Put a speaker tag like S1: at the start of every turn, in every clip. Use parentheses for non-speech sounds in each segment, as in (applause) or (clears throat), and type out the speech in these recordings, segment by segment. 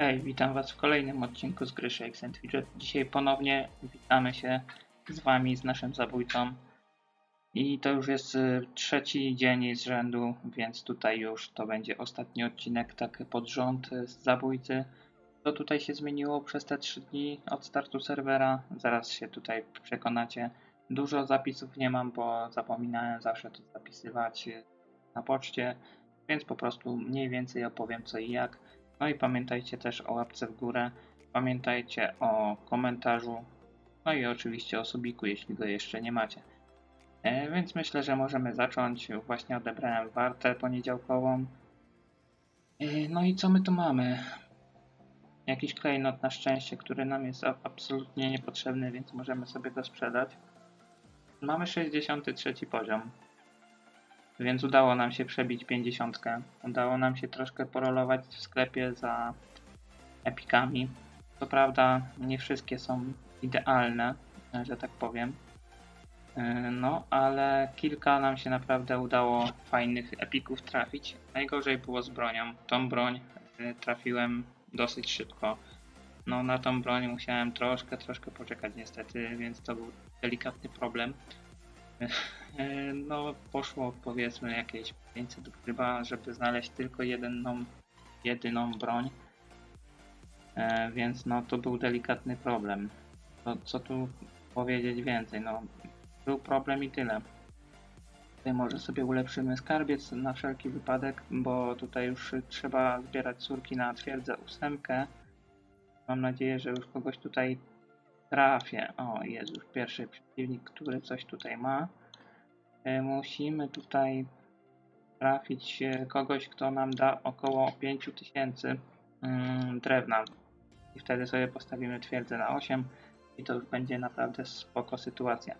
S1: Hej, witam Was w kolejnym odcinku z gry Shakes and Fidget. Dzisiaj ponownie witamy się z Wami, z naszym zabójcą. I to już jest y, trzeci dzień z rzędu, więc tutaj już to będzie ostatni odcinek tak pod rząd y, z zabójcy. Co tutaj się zmieniło przez te trzy dni od startu serwera? Zaraz się tutaj przekonacie. Dużo zapisów nie mam, bo zapominałem zawsze to zapisywać y, na poczcie, więc po prostu mniej więcej opowiem co i jak. No i pamiętajcie też o łapce w górę, pamiętajcie o komentarzu, no i oczywiście o subiku, jeśli go jeszcze nie macie. E, więc myślę, że możemy zacząć. Właśnie odebrałem wartę poniedziałkową. E, no i co my tu mamy? Jakiś klejnot na szczęście, który nam jest absolutnie niepotrzebny, więc możemy sobie go sprzedać. Mamy 63 poziom. Więc udało nam się przebić 50. Udało nam się troszkę porolować w sklepie za epikami. Co prawda nie wszystkie są idealne, że tak powiem. Yy, No, ale kilka nam się naprawdę udało fajnych epików trafić. Najgorzej było z bronią. Tą broń yy, trafiłem dosyć szybko. No, na tą broń musiałem troszkę, troszkę poczekać niestety, więc to był delikatny problem. E, No, poszło powiedzmy jakieś 500 chyba, żeby znaleźć tylko jedną, jedyną broń. E, Więc no, to był delikatny problem. To, co tu powiedzieć więcej? No, był problem i tyle. Tutaj może sobie ulepszymy skarbiec na wszelki wypadek, bo tutaj już trzeba zbierać córki na twierdzę ósemkę. Mam nadzieję, że już kogoś tutaj trafię. O, jest już pierwszy przeciwnik, który coś tutaj ma. E, Musimy tutaj trafić e, kogoś, kto nam da około 5000 mm, drewna. I wtedy sobie postawimy twierdzę na 8 i to już będzie naprawdę spoko sytuacja.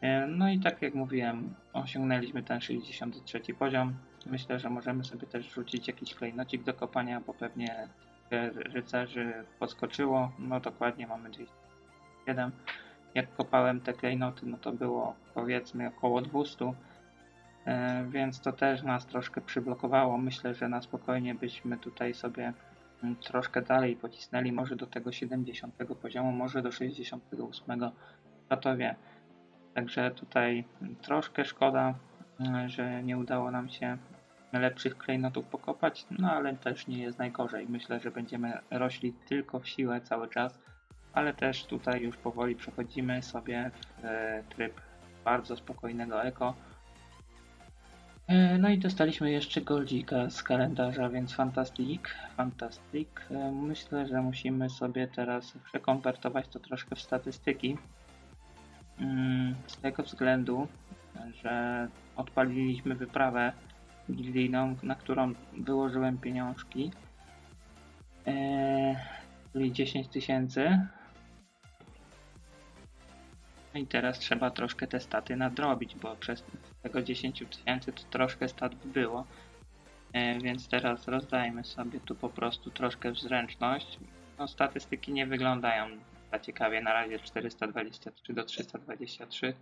S1: E, No i tak jak mówiłem, osiągnęliśmy ten 63 poziom. Myślę, że możemy sobie też rzucić jakiś klejnocik do kopania, bo pewnie rycerzy podskoczyło. No dokładnie mamy 207 jak kopałem te klejnoty, no to było powiedzmy około 200, e, więc to też nas troszkę przyblokowało. Myślę, że na spokojnie byśmy tutaj sobie mm, troszkę dalej pocisnęli, może do tego 70 poziomu, może do 68, kto to wie. Także tutaj mm, troszkę szkoda, mm, że nie udało nam się lepszych klejnotów pokopać, no ale też nie jest najgorzej. Myślę, że będziemy rośli tylko w siłę cały czas ale też tutaj już powoli przechodzimy sobie w e, tryb bardzo spokojnego eko. E, No i dostaliśmy jeszcze goldzika z kalendarza, więc fantastic, fantastic. E, Myślę, że musimy sobie teraz przekonwertować to troszkę w statystyki. Mm, Z tego względu, że odpaliliśmy wyprawę gildyjną, na którą wyłożyłem pieniążki. Czyli 10 tysięcy. No i teraz trzeba troszkę te staty nadrobić, bo przez tego 10 tysięcy to troszkę stat było. E, więc teraz rozdajmy sobie tu po prostu troszkę w zręczność. No, statystyki nie wyglądają za ciekawie. Na razie 423 do 323,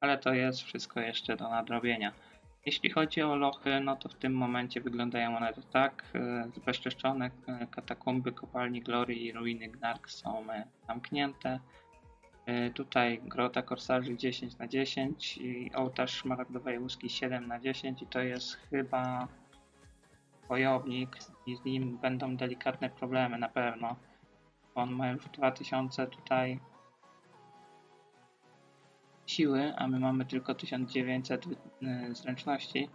S1: ale to jest wszystko jeszcze do nadrobienia. Jeśli chodzi o lochy, no to w tym momencie wyglądają one tak. e, Zbezczeszczone e, katakumby kopalni Glory i ruiny Gnark są zamknięte. E, Tutaj grota korsarzy 10 na 10 i ołtarz szmaragdowej łuski 7 na 10 i to jest chyba wojownik i z nim będą delikatne problemy na pewno. On ma już 2000 tutaj siły, a my mamy tylko 1900 y, zręczności.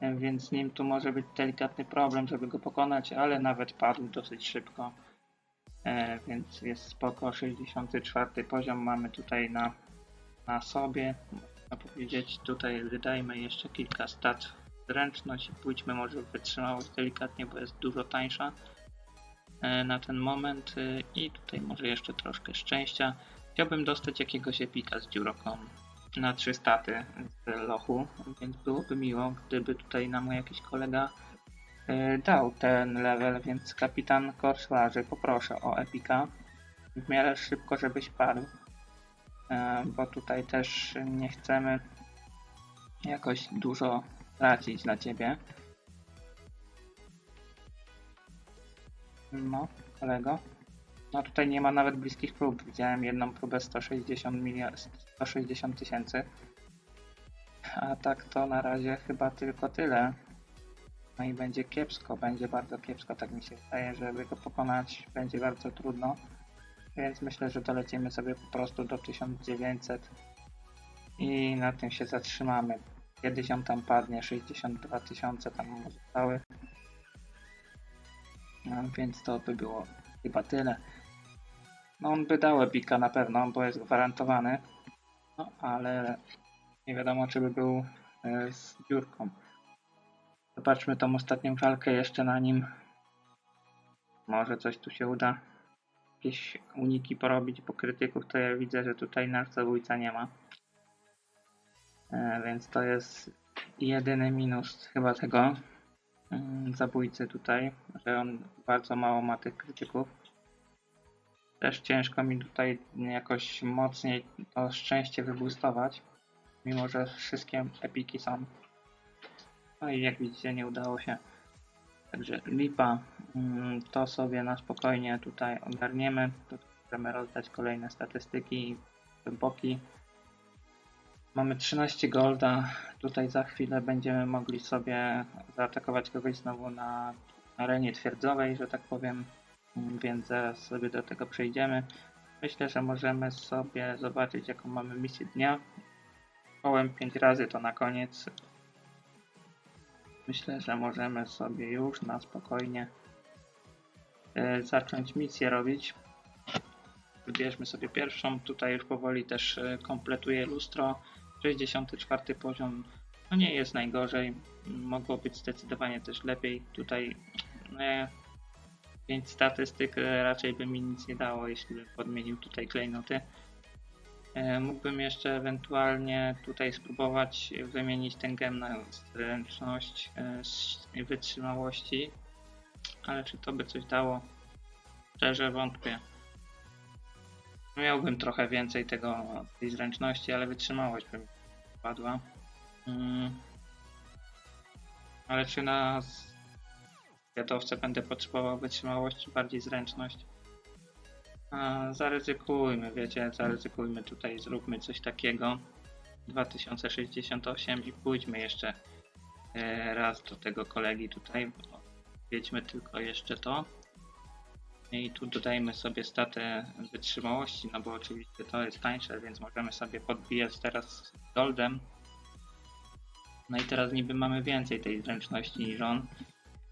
S1: E, Więc z nim tu może być delikatny problem, żeby go pokonać, ale nawet padł dosyć szybko. E, więc jest spoko. 64 poziom mamy tutaj na, na sobie. Można powiedzieć, tutaj wydajmy jeszcze kilka stat zręczność i pójdźmy może w wytrzymałość delikatnie, bo jest dużo tańsza e, na ten moment. e, I tutaj może jeszcze troszkę szczęścia. Chciałbym dostać jakiegoś epika z dziuroką na trzy staty z lochu, więc byłoby miło, gdyby tutaj nam jakiś kolega dał ten level, więc kapitan Korslarzy poproszę o epika w miarę szybko, żebyś padł, e, bo tutaj też nie chcemy jakoś dużo tracić dla ciebie. No, kolego. No tutaj nie ma nawet bliskich prób. Widziałem jedną próbę 160 milio- 160 tysięcy. A tak to na razie chyba tylko tyle. No i będzie kiepsko, będzie bardzo kiepsko, tak mi się wydaje, żeby go pokonać będzie bardzo trudno. Więc myślę, że dolecimy sobie po prostu do 1900 i na tym się zatrzymamy. Kiedyś on tam padnie, 62 tysiące tam zostały. No, więc to by było chyba tyle. No on by dał epika na pewno, bo jest gwarantowany. No ale nie wiadomo czy by był e, z dziurką. Zobaczmy tą ostatnią walkę jeszcze na nim. Może coś tu się uda. Jakieś uniki porobić, bo krytyków to ja widzę, że tutaj nasz zabójca nie ma. E, więc to jest jedyny minus chyba tego mm, zabójcy tutaj, że on bardzo mało ma tych krytyków. Też ciężko mi tutaj jakoś mocniej to szczęście wyboostować, mimo że wszystkie epiki są. No i jak widzicie nie udało się. Także lipa, mm, to sobie na spokojnie tutaj ogarniemy. Tu możemy rozdać kolejne statystyki, boki. Mamy 13 golda. Tutaj za chwilę będziemy mogli sobie zaatakować kogoś znowu na arenie twierdzowej, że tak powiem. Mm, Więc zaraz sobie do tego przejdziemy. Myślę, że możemy sobie zobaczyć jaką mamy misję dnia. Kołem 5 razy to na koniec. Myślę, że możemy sobie już na spokojnie e, zacząć misję robić. Wybierzmy sobie pierwszą. Tutaj już powoli też e, kompletuję lustro. 64 poziom. No nie jest najgorzej. Mogło być zdecydowanie też lepiej. Tutaj e, 5 statystyk e, raczej by mi nic nie dało, jeśli bym podmienił tutaj klejnoty. E, Mógłbym jeszcze ewentualnie tutaj spróbować wymienić ten gem na zręczność e, wytrzymałości, ale czy to by coś dało? Szczerze wątpię. Miałbym trochę więcej tego, tej zręczności, ale wytrzymałość by mi padła. Mm. Ale czy na jadowce będę potrzebował wytrzymałość, czy bardziej zręczność? Zaryzykujmy, wiecie, zaryzykujmy tutaj, zróbmy coś takiego. 2068 i pójdźmy jeszcze e, raz do tego kolegi tutaj. Wiedźmy tylko jeszcze to. I tu dodajmy sobie statę wytrzymałości, no bo oczywiście to jest tańsze, więc możemy sobie podbijać teraz goldem. No i teraz niby mamy więcej tej zręczności niż on.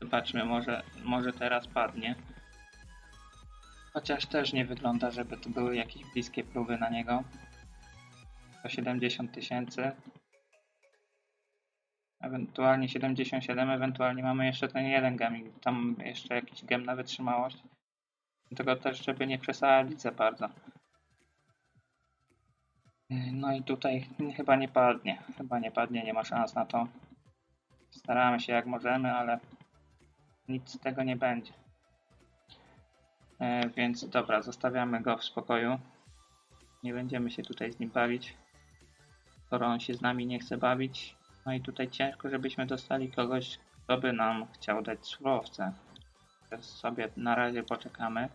S1: Zobaczmy, może, może teraz padnie. Chociaż też nie wygląda, żeby to były jakieś bliskie próby na niego. 170 tysięcy. Ewentualnie 77, ewentualnie mamy jeszcze ten jeden gaming. Tam jeszcze jakiś gem na wytrzymałość. Tego też, żeby nie przesadzić za bardzo. No i tutaj chyba nie padnie. Chyba nie padnie, nie ma szans na to. Staramy się jak możemy, ale nic z tego nie będzie. E, więc dobra, zostawiamy go w spokoju. Nie będziemy się tutaj z nim bawić. Skoro on się z nami nie chce bawić. No i tutaj ciężko, żebyśmy dostali kogoś, kto by nam chciał dać surowce. Więc sobie na razie poczekamy.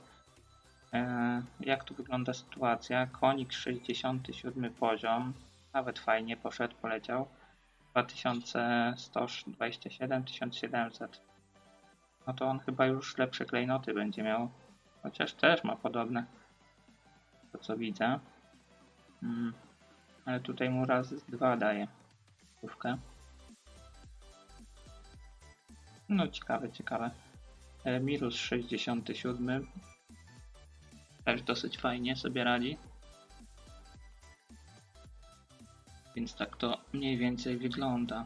S1: E, jak tu wygląda sytuacja? Konik 67 poziom. Nawet fajnie poszedł, poleciał. 2127, 1700. No to on chyba już lepsze klejnoty będzie miał. Chociaż też ma podobne. To co widzę. Mm. Ale tutaj mu razy dwa daje. Stówkę. No ciekawe, ciekawe. E, Mirus 67. Też dosyć fajnie sobie radzi. Więc tak to mniej więcej wygląda.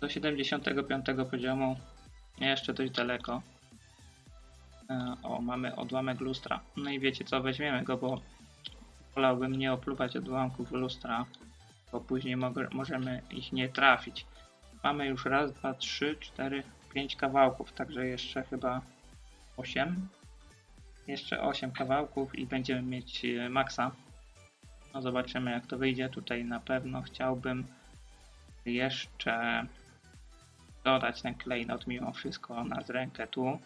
S1: Do 75 poziomu jeszcze dość daleko. E, O, mamy odłamek lustra. No i wiecie co, weźmiemy go, bo wolałbym nie opluwać odłamków lustra, bo później możemy ich nie trafić. Mamy już raz, dwa, trzy, cztery, pięć kawałków, także jeszcze chyba 8. Jeszcze 8 kawałków i będziemy mieć e, maksa. No zobaczymy jak to wyjdzie. Tutaj na pewno chciałbym jeszcze dodać ten klejnot mimo wszystko na rękę tu.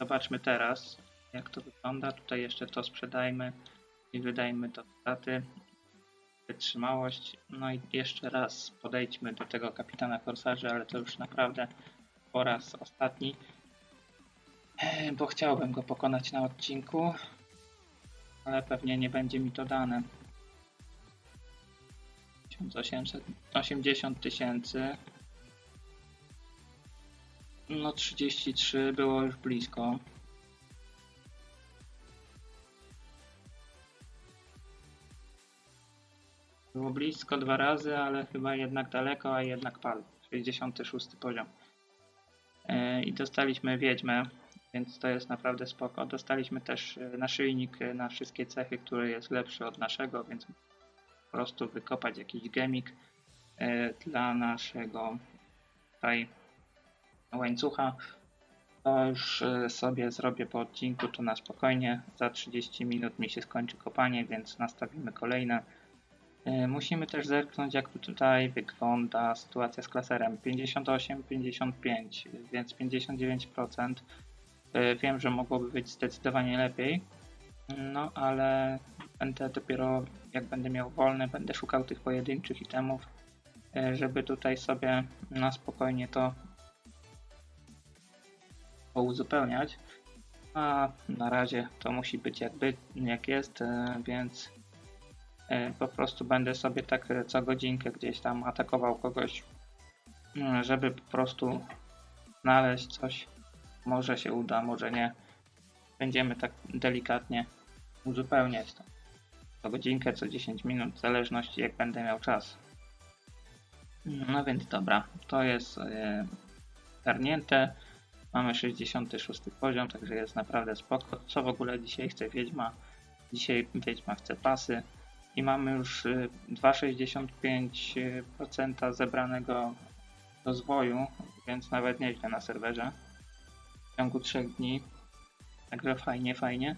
S1: Zobaczmy teraz, jak to wygląda. Tutaj jeszcze to sprzedajmy i wydajmy to straty. Wytrzymałość. No i jeszcze raz podejdźmy do tego kapitana korsarzy, ale to już naprawdę po raz ostatni. E, Bo chciałbym go pokonać na odcinku, ale pewnie nie będzie mi to dane. 1880 tysięcy. No 33 było już blisko. Było blisko dwa razy, ale chyba jednak daleko, a jednak padł. 66 poziom. E, I dostaliśmy wiedźmę, więc to jest naprawdę spoko. Dostaliśmy też e, naszyjnik e, na wszystkie cechy, który jest lepszy od naszego, więc po prostu wykopać jakiś gemik dla naszego tutaj łańcucha. To już e, sobie zrobię po odcinku, to na spokojnie. Za 30 minut mi się skończy kopanie, więc nastawimy kolejne. E, Musimy też zerknąć, jak tutaj wygląda sytuacja z klaserem 58-55, więc 59%. E, Wiem, że mogłoby być zdecydowanie lepiej, no ale będę dopiero, jak będę miał wolne, będę szukał tych pojedynczych itemów, żeby tutaj sobie na spokojnie to pouzupełniać. A na razie to musi być jakby jak jest, e, więc e, po prostu będę sobie tak e, co godzinkę gdzieś tam atakował kogoś, mm, żeby po prostu znaleźć coś. Może się uda, może nie. Będziemy tak delikatnie uzupełniać to. Co godzinkę, co 10 minut, w zależności jak będę miał czas. No więc dobra, to jest garnięte. Mamy 66 poziom, także jest naprawdę spoko. Co w ogóle dzisiaj chce Wiedźma? Dzisiaj Wiedźma chce pasy i mamy już y, 2,65% zebranego rozwoju, więc nawet nieźle na serwerze w ciągu 3 dni. Także fajnie, fajnie.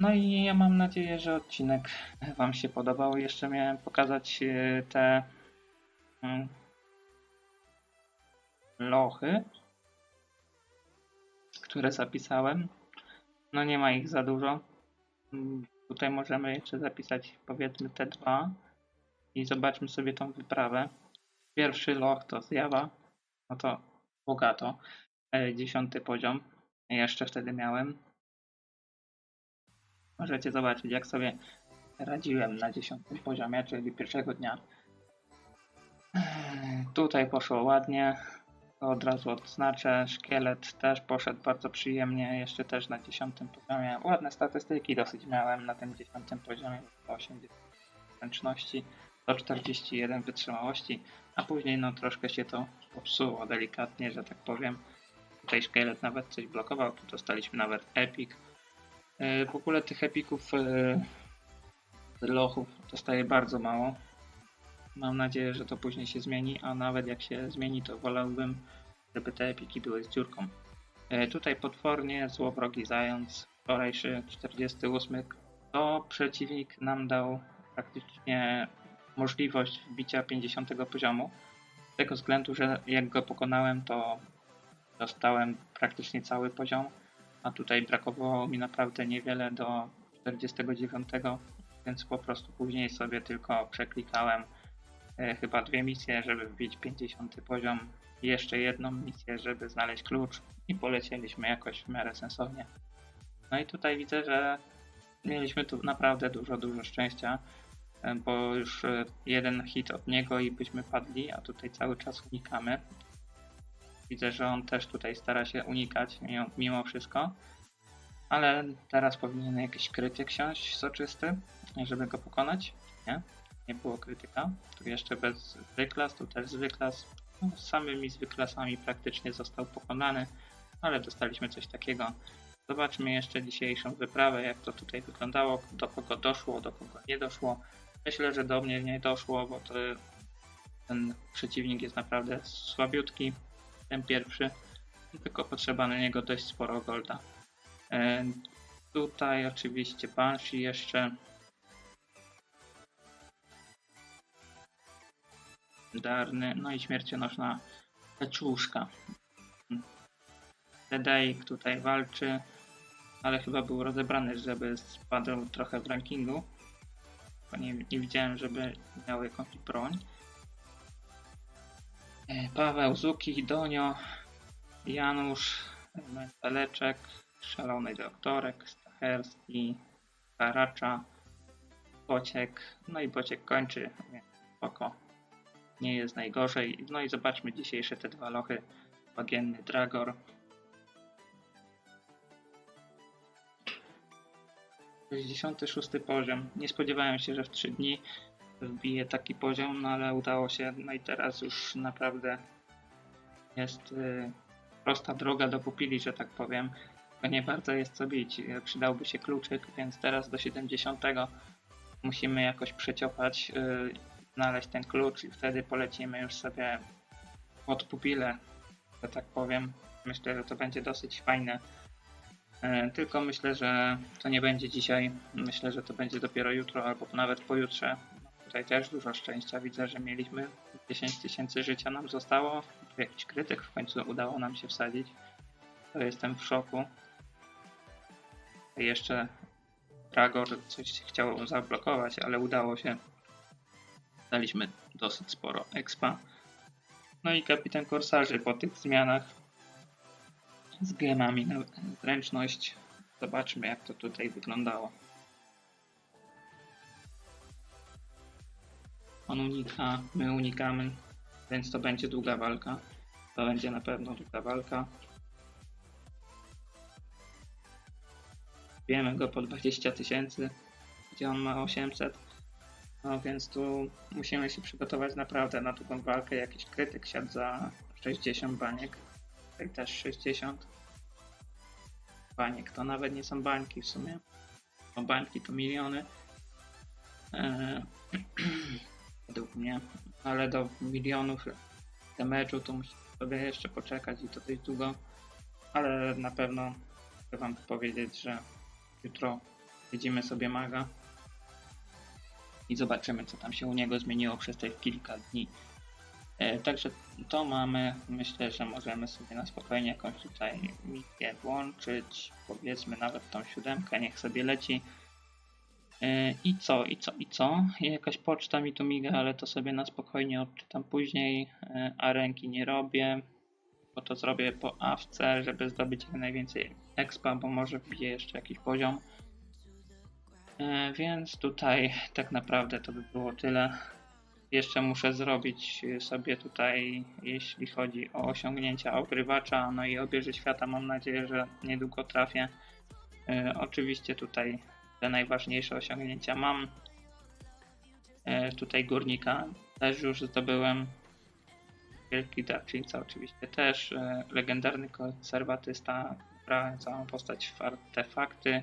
S1: No i ja mam nadzieję, że odcinek Wam się podobał. Jeszcze miałem pokazać y, te mm, lochy, które zapisałem. No nie ma ich za dużo. Mm, Tutaj możemy jeszcze zapisać powiedzmy te dwa i zobaczmy sobie tą wyprawę. Pierwszy loch to zjawa, no to bogato. E, Dziesiąty poziom. Jeszcze wtedy miałem. Możecie zobaczyć jak sobie radziłem na dziesiątym poziomie, czyli pierwszego dnia. Tutaj poszło ładnie. Od razu odznaczę. Szkielet też poszedł bardzo przyjemnie, jeszcze też na 10 poziomie. Ładne statystyki dosyć miałem na tym 10 poziomie. 80 zręczności, 141 wytrzymałości, a później no troszkę się to popsuło delikatnie, że tak powiem. Tutaj szkielet nawet coś blokował, tu dostaliśmy nawet epic. Yy, W ogóle tych epików yy, lochów dostaję bardzo mało. Mam nadzieję, że to później się zmieni, a nawet jak się zmieni, to wolałbym, żeby te epiki były z dziurką. E, tutaj potwornie złowrogi zając, wczorajszy 48, to przeciwnik nam dał praktycznie możliwość wbicia 50 poziomu. Z tego względu, że jak go pokonałem, to dostałem praktycznie cały poziom, a tutaj brakowało mi naprawdę niewiele do 49, więc po prostu później sobie tylko przeklikałem chyba dwie misje, żeby wbić 50 poziom jeszcze jedną misję, żeby znaleźć klucz i polecieliśmy jakoś w miarę sensownie. No i tutaj widzę, że mieliśmy tu naprawdę dużo, dużo szczęścia, e, bo już e, jeden hit od niego i byśmy padli, a tutaj cały czas unikamy. Widzę, że on też tutaj stara się unikać mimo, mimo wszystko, ale teraz powinien jakiś krytyk siąść soczysty, żeby go pokonać. Nie? Nie było krytyka. Tu jeszcze bez zwyklas, tu też zwyklas. No, z samymi zwyklasami praktycznie został pokonany, ale dostaliśmy coś takiego. Zobaczmy jeszcze dzisiejszą wyprawę, jak to tutaj wyglądało, do kogo doszło, do kogo nie doszło. Myślę, że do mnie nie doszło, bo to ten przeciwnik jest naprawdę słabiutki, ten pierwszy, tylko potrzeba na niego dość sporo golda. E, tutaj oczywiście Banshee jeszcze Darny, no i śmiercionośna Kaczuszka. Dedeik tutaj walczy, ale chyba był rozebrany, żeby spadł trochę w rankingu. Bo nie, nie widziałem, żeby miał jakąś broń. E, Paweł, Zuki, Donio, Janusz, Mentaleczek, Szalony Doktorek, Stacherski, Karacza, Bociek. No i Bociek kończy, więc spoko. Nie jest najgorzej. No i zobaczmy dzisiejsze te dwa lochy. Bagienny Dragor. 66 poziom. Nie spodziewałem się, że w 3 dni wbije taki poziom, no ale udało się. No i teraz już naprawdę jest y, prosta droga do pupili, że tak powiem. Bo nie bardzo jest co bić. Przydałby się kluczyk, więc teraz do 70 musimy jakoś przeciopać, y, znaleźć ten klucz i wtedy polecimy już sobie pod że tak powiem. Myślę, że to będzie dosyć fajne. E, Tylko myślę, że to nie będzie dzisiaj. Myślę, że to będzie dopiero jutro albo nawet pojutrze. Tutaj też dużo szczęścia. Widzę, że mieliśmy 10 tysięcy życia nam zostało. Jakiś krytyk w końcu udało nam się wsadzić. To jestem w szoku. Jeszcze Dragor coś chciał zablokować, ale udało się. Daliśmy dosyć sporo expa. No i kapitan Korsarzy po tych zmianach z gemami na zręczność. Zobaczmy jak to tutaj wyglądało. On unika, my unikamy, więc to będzie długa walka. To będzie na pewno długa walka. Wiemy go po 20 tysięcy, gdzie on ma 800. No więc tu musimy się przygotować naprawdę na długą walkę. Jakiś krytyk siadł za 60 baniek. Tutaj też 60 baniek. To nawet nie są bańki w sumie. Bo bańki to miliony. Eee, (clears throat) według mnie. Ale do milionów damage'u to musi sobie jeszcze poczekać i to dość długo. Ale na pewno chcę wam powiedzieć, że jutro widzimy sobie maga i zobaczymy co tam się u niego zmieniło przez te kilka dni. E, Także to mamy, myślę, że możemy sobie na spokojnie jakąś tutaj misję włączyć, powiedzmy nawet tą siódemkę, niech sobie leci. E, I co, i co, i co? Jakaś poczta mi tu miga, ale to sobie na spokojnie odczytam później, e, a ręki nie robię, bo to zrobię po awce, żeby zdobyć jak najwięcej expa, bo może wbiję jeszcze jakiś poziom. E, Więc tutaj tak naprawdę to by było tyle. Jeszcze muszę zrobić sobie tutaj, jeśli chodzi o osiągnięcia ogrywacza, no i obieży świata. Mam nadzieję, że niedługo trafię. E, oczywiście tutaj te najważniejsze osiągnięcia mam. E, tutaj górnika też już zdobyłem. Wielki darczyńca oczywiście też. Legendarny konserwatysta. Brałem całą postać w artefakty.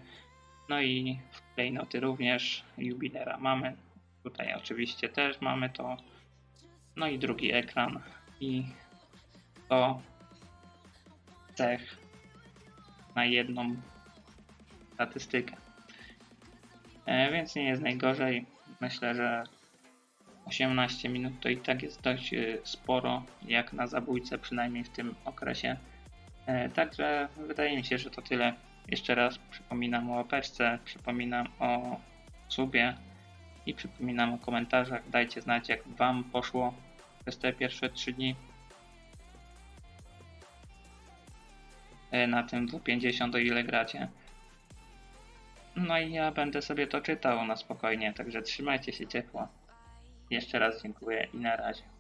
S1: No i w klejnoty również. Jubilera mamy. Tutaj oczywiście też mamy to. No i drugi ekran. I to cech na jedną statystykę. E, więc nie jest najgorzej. Myślę, że 18 minut to i tak jest dość e, sporo, jak na zabójcę, przynajmniej w tym okresie. E, Także wydaje mi się, że to tyle. Jeszcze raz przypominam o łapeczce, przypominam o subie i przypominam o komentarzach. Dajcie znać, jak Wam poszło przez te pierwsze 3 dni. E, Na tym 250 o ile gracie. No i ja będę sobie to czytał na spokojnie, także trzymajcie się ciepło. Jeszcze raz dziękuję i na razie.